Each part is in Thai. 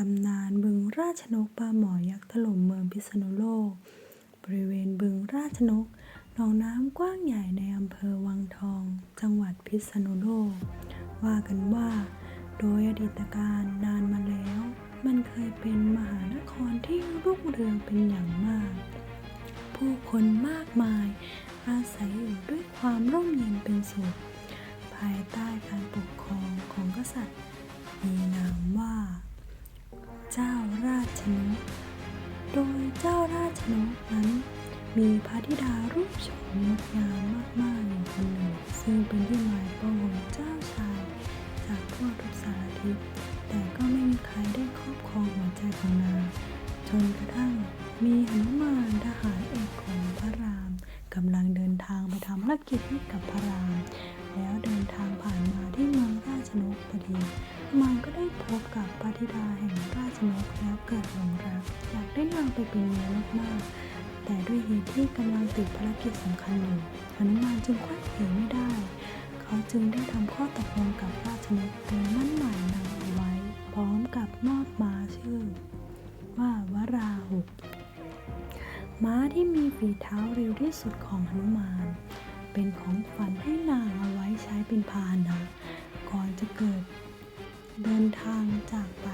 ตำนานบึงราชนกปลาหมอยักษ์ถล่มเมืองพิษณุโลก บริเวณบึงราชนกหนองน้ำกว้างใหญ่ในอำเภอวังทอง จังหวัดพิษณุโลก ว่ากันว่า โดยอดีตการนานมาแล้ว มันเคยเป็นมหานครที่รุ่งเรืองเป็นอย่างมาก ผู้คนมากมายอาศัยอยู่ด้วยความร่มเย็นเป็นสุข ภายใต้การปกครองของกษัตริย์มีนามว่า เจ้าราชนก โดยเจ้าราชนกนั้น มีพระธิดารูปโฉมงดงามมากๆอยู่คนหนึ่งซึ่งเป็นที่หมายปองของเจ้าชาย จากทั่วทุกสารทิศแต่ก็ไม่มีใครได้ครอบครองหัวใจของนางจนกระทั่งมีหนุมานทหารเอกของพระรามกำลังเดินทางไปทำภารกิจให้กับพระราม แล้วเดินทาง ดีมันก็ได้พบกับพระธิดาแห่งราชนกแล้วเกิดหลงรัก อยากได้นางไปเป็นเมียมากๆ แต่ด้วยเหตุที่กำลังติดภารกิจสำคัญอยู่หนุมานจึงคว้าเขวไม่ได้ เขาจึงได้ทำข้อตกลงกับราชนกโดยมั่นหมายนางเอาไว้ พร้อมกับมอบม้าชื่อ ว่าวราหุกม้าที่มีฝีเท้าเร็วที่สุดของหนุมาน เป็นของฝันให้นางเอาไว้ใช้เป็นพาหนะก่อนจะเกิด เดินทางจากไป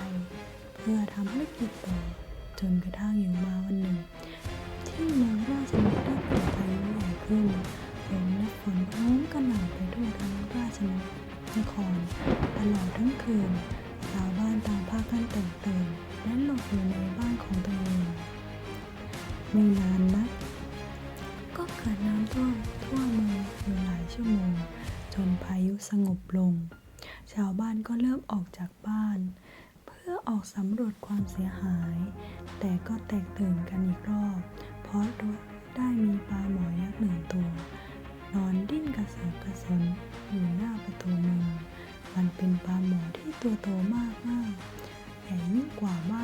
เพื่อทำภารกิจต่อจนกระทั่งอยู่มาวันหนึ่ง ที่เมืองราชนกได้เกิดพายุใหญ่ขึ้นลมและฝนโน้มกระหน่ำไปทั่วทั้งราชนครตลอดทั้งคืนชาวบ้านต่างพากันตกตื่นและหลบอยู่ในบ้านของตัวเองไม่นานนักก็เกิดน้ำท่วมทั่วเมืองอยู่หลายชั่วโมง จนพายุสงบลง ชาวบ้านก็เริ่มออกจากบ้าน เพื่อออกสำรวจความเสียหาย แต่ก็แตกตื่นกันอีกรอบ เพราะได้มีปลาหมอยักษ์หนึ่งตัวนอนดิ้นกระเสือกกระสนอยู่หน้าประตูเมืองมันเป็นปลาหมอที่ตัวโตมากมากๆใหญ่ยิ่งกว่าบ้าน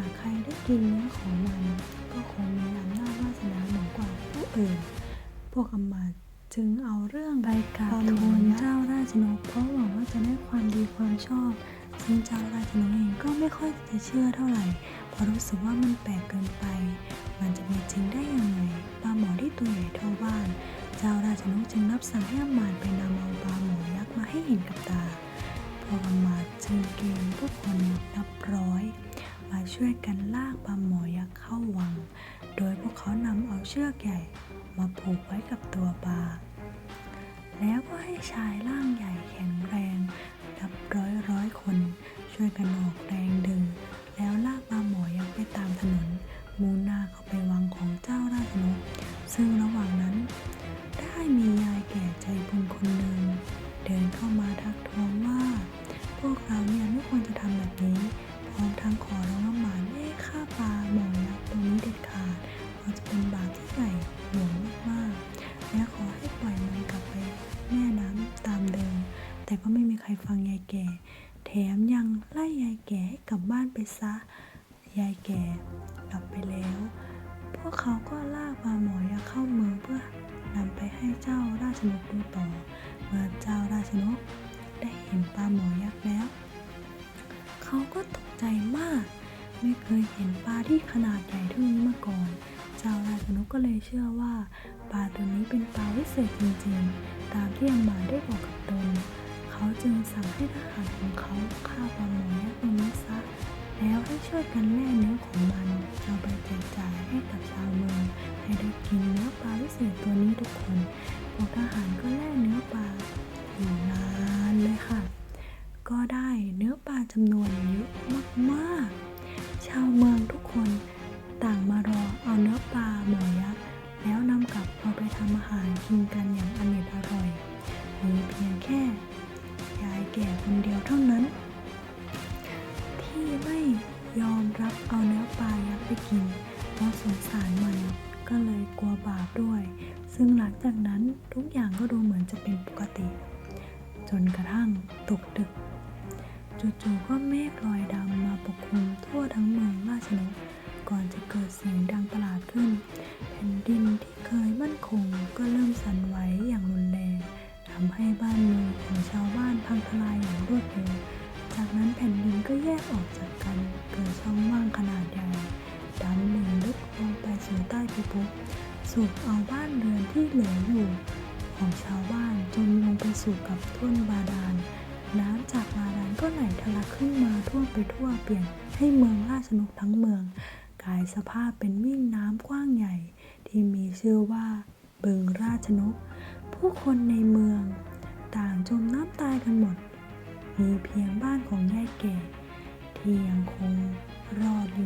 ากใครได้กินเนื้อของมัน ก็คงมีอำนาจวาสนาเหนือกว่าผู้อื่น พวกอำมาตจึงเอาเรื่องไปกราบทูลเจ้าราชนกเพราะหวังว่าจะได้ความดีความชอบ ซึ่งเจ้าราชนกเองก็ไม่ค่อยจะเชื่อเท่าไหร่เพราะรู้สึกว่ามันแปลกเกินไป มันจะมีจริงได้ยังไงปลาหมอที่ตัวใหญ่เท่าบ้าน เจ้าราชนกจึงรับสั่งให้อำมาตไปนำเอาปลาหมอยักษ์มาให้เห็นกับตาพวกอำมาตจึงเกณฑ์ทุกคนนับร้อย มาช่วยกันลากปลาหมอยักษ์เข้าวัง โดยพวกเขานำเอาเชือกใหญ่มาผูกไว้กับตัวปลา แล้วก็ให้ชายร่างใหญ่แข็งแรงนับร้อยร้อยคนช่วยกันออกแรง เขาก็ลากปลาหมอยักษ์เข้าเมืองเพื่อนำไปให้เจ้าราชนกดูต่อ เมื่อเจ้าราชนกได้เห็นปลาหมอยักษ์แล้ว เขาก็ตกใจมาก ไม่เคยเห็นปลาที่ขนาดใหญ่เท่านี้มาก่อน เจ้าราชนกก็เลยเชื่อว่าปลาตัวนี้เป็นปลาวิเศษจริงๆ ตามที่อำมาได้บอกกับตน เขาจึงสั่งให้ทหารของเขาฆ่าปลาหมอยักษ์ตัวนี้ซะ แล้วให้ช่วยกันแล่เนื้อของมันเอาไปแจกจ่ายให้กับชาวเมืองให้ได้กินเนื้อปลาวิเศษตัวนี้ทุกคนพวกทหารก็แล่เนื้อปลาอยู่นานเลยค่ะ ก็ได้เนื้อปลาจำนวนเย เพราะสงสารมันก็เลยกลัวบาปด้วย ซึ่งหลังจากนั้นทุกอย่างก็ดูเหมือนจะเป็นปกติ จนกระทั่งตกดึก จู่ๆก็เมฆลอยดำมาปกคลุมทั่วทั้งเมืองราชนกก่อนจะเกิดเสียงดังประหลาดขึ้น แผ่นดินที่เคยมั่นคงก็เริ่มสั่นไหวอย่างรุนแรงทำให้บ้าน สูบเอาบ้านเรือนที่เหลืออยู่ของชาวบ้านจมลงไปสู่กับทุ่นบาดาล น้ำจากบาดาลก็ไหลทะลักขึ้นมาท่วมไปทั่วเปลี่ยนให้เมืองราชนกทั้งเมือง กลายสภาพเป็นวิ่งน้ำกว้างใหญ่ ที่มีชื่อว่าบึงราชนกผู้คนในเมือง ต่างจมน้ำตายกันหมด มีเพียงบ้านของยายแก่ ที่ยังคงรอดอยู่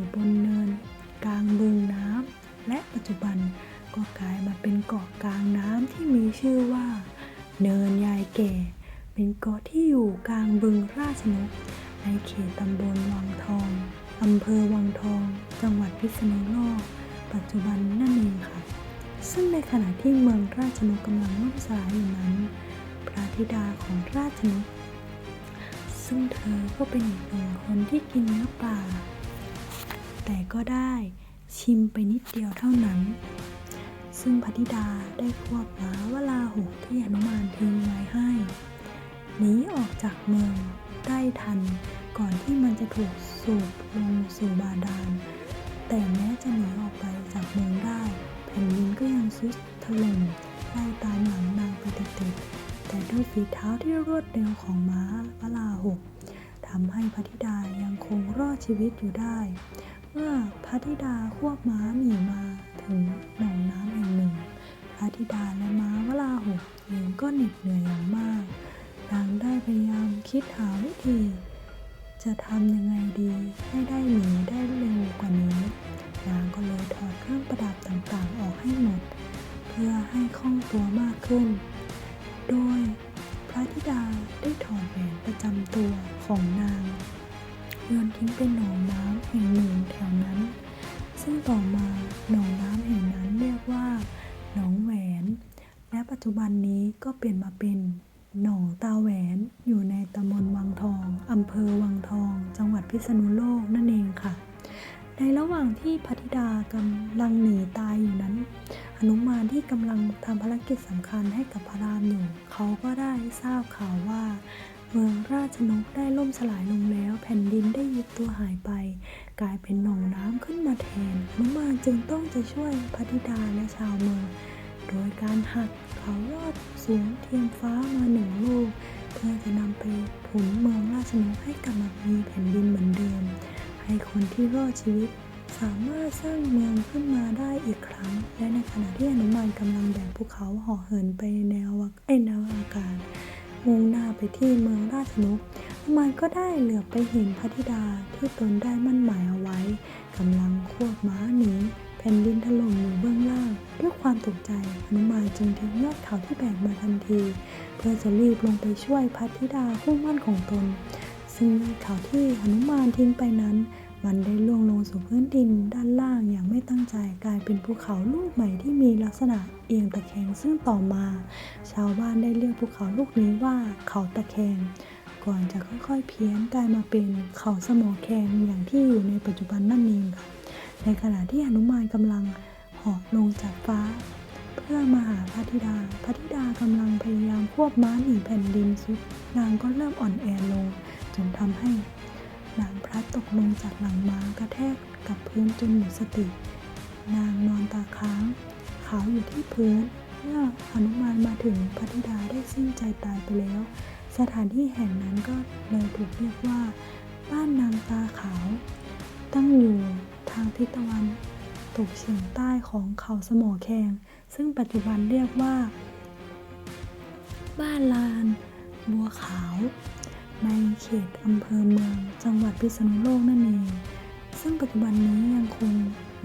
ซึ่งในขณะที่เมืองราชนกกำลังล่มสลายอยู่นั้น พระธิดาของราชนกซึ่งเธอก็เป็นอีกหนึ่งคนที่กินเนื้อปลา แต่ก็ได้ชิมไปนิดเดียวเท่านั้น ซึ่งพระธิดาได้ควบม้าวลาหกที่หนุมานทิ้งไว้ให้หนีออกจากเมืองได้ทันก่อนที่มันจะถูกสูบลงสู่บาดาล แต่แม้จะหนีออกไปจากเมืองได้ แผ่นดินก็ยังซุดถล่มไล่ตามหลังนางไปติดๆแต่ด้วยฝีเท้าที่รวดเร็วของม้าวลาหกทำให้พระธิดายังคงรอดชีวิตอยู่ได้ เมื่อพระธิดาควบม้าหนีมาถึงหนองน้ำแห่งหนึ่งพระธิดาและม้าวลาหกเองก็เหน็ดเหนื่อยอย่างมากนางได้พยายามคิดหาวิธีจะทำยังไงดีให้ได้หนีได้เร็วกว่านี้ นางก็เลยถอดเครื่องประดับต่างๆ ให้หมด เพื่อให้คล่องตัวมากขึ้น โดยพระธิดาได้ถอดแหวนประจำตัวของนางโยนทิ้งเป็นหนองน้ำแห่งหนึ่งแถวนั้น ซึ่งต่อมาหนองน้ำแห่งนั้นเรียกว่าหนองแหวน และปัจจุบันนี้ก็เปลี่ยนมาเป็นหนองตาแหวนอยู่ในตำบลวังทองอำเภอวังทอง จังหวัดพิษณุโลกนั่นเองค่ะ ในระหว่างที่พระธิดากำลังหนีตายอยู่นั้นหนุมานที่กำลังทำภารกิจสำคัญให้กับพระรามอยู่ เขาก็ได้ทราบข่าวว่า เมืองราชนกได้ล่มสลายลงแล้ว แผ่นดินได้ยุบตัวหายไป กลายเป็นหนองน้ำขึ้นมาแทนหนุมานจึงต้องจะช่วยพระธิดาและชาวเมือง โดยการหักเขายอดสูงเทียมฟ้ามาหนึ่งลูก เพื่อจะนำไปถมเมืองราชนกให้กลับมามีแผ่นดินเหมือนเดิม ให้คนที่รอดชีวิต สามารถสร้างเมืองขึ้นมาได้อีกครั้ง และในขณะที่หนุมานกำลังแบกภูเขาห่อเหินไปแนววักไอยแนวอากาศมุ่งหน้าไปที่เมืองราชนกหนุมานก็ได้เหลือบไปเห็นพระธิดาที่ตนได้มั่นหมายเอาไว้กำลังควบม้าหนีแผ่นดินถล่มอยู่เบื้องล่าง ด้วยความตกใจหนุมานจึงทิ้งยอดเขาที่แบกมาทันที เพื่อจะรีบลงไปช่วยพระธิดาคู่มั่นของตน ซึ่งยอเขาที่หนุมานทิ้งไปนั้น มันได้ล่วงลงสู่พื้นดินด้านล่างอย่างไม่ตั้งใจกลายเป็นภูเขาลูกใหม่ที่มีลักษณะเอียงตะแคงซึ่งต่อมา ชาวบ้านได้เรียกภูเขาลูกนี้ว่าเขาตะแคงก่อนจะค่อยๆเพี้ยนกลายมาเป็นเขาสมอแคงอย่างที่อยู่ในปัจจุบันนั่นเองค่ะในขณะที่หนุมานกำลังเหาะลงจากฟ้า เพื่อมาหาพระธิดา พระธิดากำลังพยายามควบม้าหนีแผ่นดินสุดนางก็เริ่มอ่อนแอลง จนทำให้นางพลัดตกลงจากหลังม้ากระแทกกับพื้นจนหมดสติ นางนอนตาค้างขาวอยู่ที่พื้นเมื่อหนุมานมาถึงพระธิดาได้สิ้นใจตายไปแล้ว สถานที่แห่งนั้นก็เลยถูกเรียกว่า บ้านนางตาขาว ตั้งอยู่ทางทิศตะวันตกเฉียงใต้ของเขาสมอแคง ซึ่งปัจจุบันเรียกว่า บ้านลานบัวขาว ในเขตอำเภอเมือง จังหวัดพิษณุโลกนั่นเอง ซึ่งปัจจุบันนี้ยังคง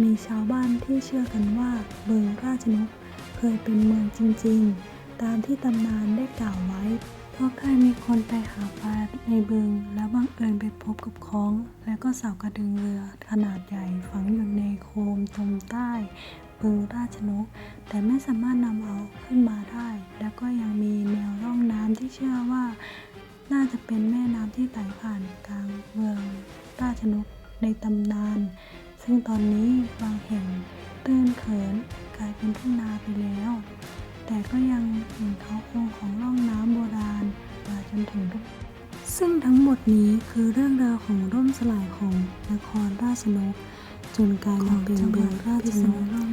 มีชาวบ้านที่เชื่อกันว่าเมืองราชนกเคยเป็นเมืองจริงๆ ตามที่ตำนานได้กล่าวไว้ เพราะเคยมีคนไปหาปลาในบึง แล้วบังเอิญไปพบกับคล้อง และก็เสากระดึงเรือขนาดใหญ่ฝังอยู่ในโคมตรงใต้บึงราชนก แต่ไม่สามารถนำเอาขึ้นมาได้ แล้วก็ยังมีแนวร่องน้ำที่เชื่อว่า น่าจะเป็นแม่น้ำที่ไหลผ่านกลางเมืองราชนกในตำนาน ซึ่งตอนนี้บางแห่งตื้นเขินกลายเป็นทุ่งนาไปแล้ว แต่ก็ยังเห็นเขาโครงของร่องน้ำโบราณมาจนถึงทุกซึ่งทั้งหมดนี้คือเรื่องราวของร่มสลายของนครราชนกจนกลายมาเป็นเมืองราชนก